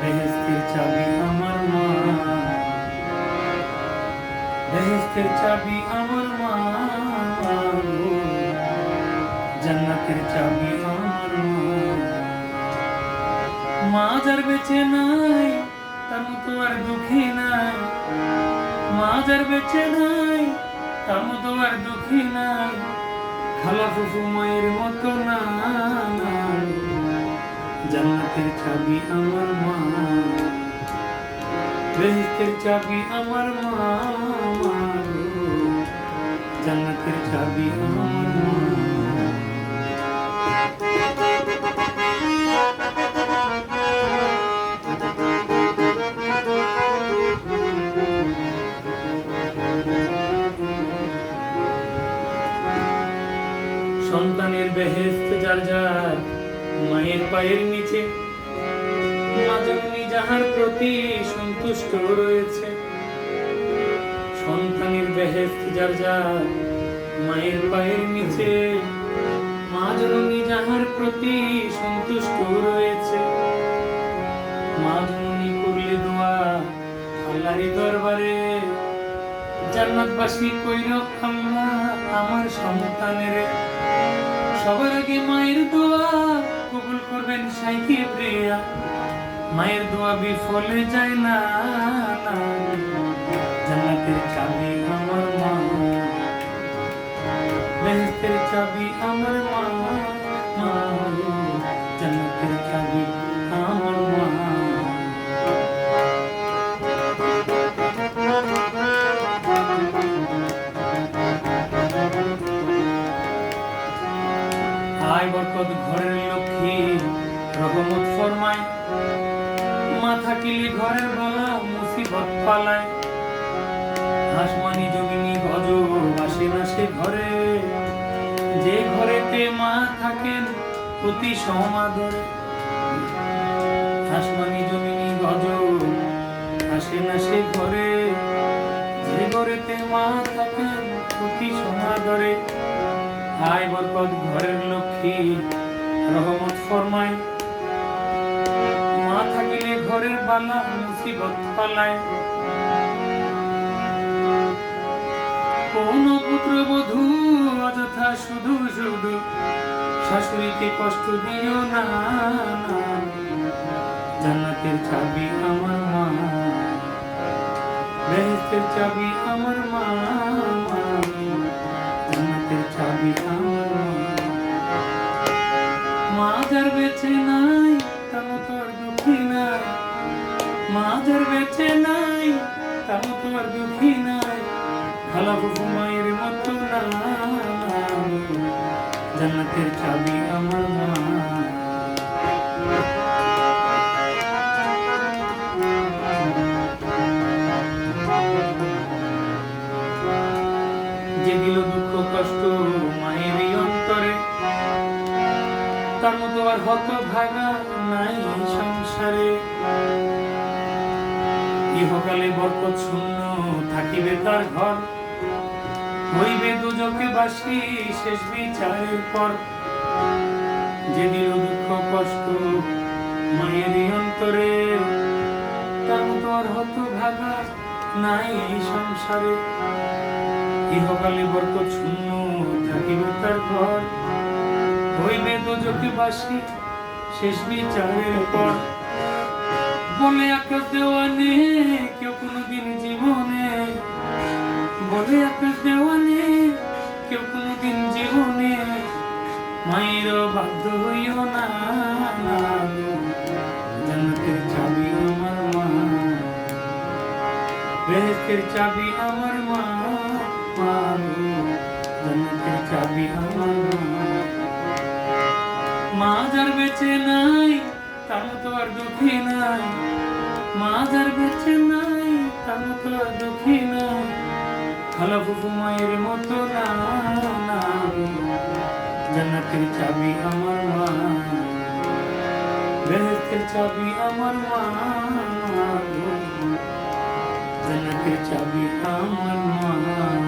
বেহেস্তের চাবি আমার মা বেহেস্তের চাবি আমার মা যার বেঁচে নাই তার মতো আর দুঃখী নাই। মা যার বেঁচে নাই তার মতো আর দুঃখী নাই। খালা ফুফু মায়ের মতো চাবি আমার মা বেহেস্তের চাবি আমার মা। জান্নাতের চাবি আমার মা সন্তানের বেহেস্ত যার যার, মায়ের পায়ের নিচে মা জননী যাহার প্রতি সন্তুষ্ট রয়েছে। সন্তানের বেহেস্ত যার যার, মায়ের পায়ের নিচে মা জননী যাহার প্রতি সন্তুষ্ট রয়েছে। মা জননী করলে দোয়া আল্লাহর দরবারে। জান্নাতবাসী কইর আল্লাহ আমার সন্তানের সবার আগে মায়ের দোয়া কবুল করবেন সাইকে প্রিয়া। মায়ের দোয়া বিফলে যায় না। জান্নাতের চাবি আমার মা। বেহেস্তের চাবি আমার মা। আয় বরকত ঘরের লক্ষ্মী, রহমত মা ঘরে বালা মুসিবত পালায়। হাসমানি যোগিনী গজ আসে না সে ঘরে। যে ঘরেতে মা থাকেন প্রতি সমাদরে। হাসমানি যোগিনী গজ আসে না সে ঘরে। যে ঘরেতে মা থাকেন প্রতি সমাদরে। আয় বরকত ঘরের লক্ষ্মী রহমত ফরমায়। মা থাকিলে ঘরের বালা মুসিবত পালায় কোন পুত্র বধূ, অযথা শুধু শুধু শাশুড়িকে কষ্ট দিও না না। জান্নাতের চাবি আমার মা, বেহেস্তের চাবি আমার মা। জান্নাতের চাবি আমার মা মা যার বেঁচে নাই তার দুঃখী নাই মা যার বেঁচে নাই তার মতো আর দুঃখী নাই খালা ফুফু মায়ের মতো না জান্নাতের চাবি আমার যে দিল দুঃখ কষ্ট মায়ের অন্তরে তার মতো আর হত ভাগা নাই সংসারে। ইহকালে বরকত শূন্য থাকিবে তার ঘর। হইবে দুজকে বাসি শেষ বিচারের পর। যে দিল দুঃখ কষ্ট মায়ের অন্তরে, তার মতো আর হত ভাগা নাই সংসারে। ইহকালে বরকত শূন্য থাকিবে তার ঘর। হইবে দুজকে বাসি, শেষ বিচারের পর বলে আকাশ দেওয়ানে কেউ কোনোদিন জীবনে বলে আকাশ দেওয়ানে কেউ কোনোদিন জীবনে মায়ের বাধ্য হইও না। জান্নাতের চাবি আমার মা বেহেস্তের চাবি আমার মা গো। চাবি আমার মা মা যার বেঁচে নাই তার মতো আর দুঃখী নাই। মা যার বেঁচে নাই তার মতো আর দুঃখী নাই। খালা ফুফু মায়ের মতো না। জান্নাতের চাবি আমার মা। বেহেস্তের চাবি আমার মা জান্নাতের চাবি আমার মা।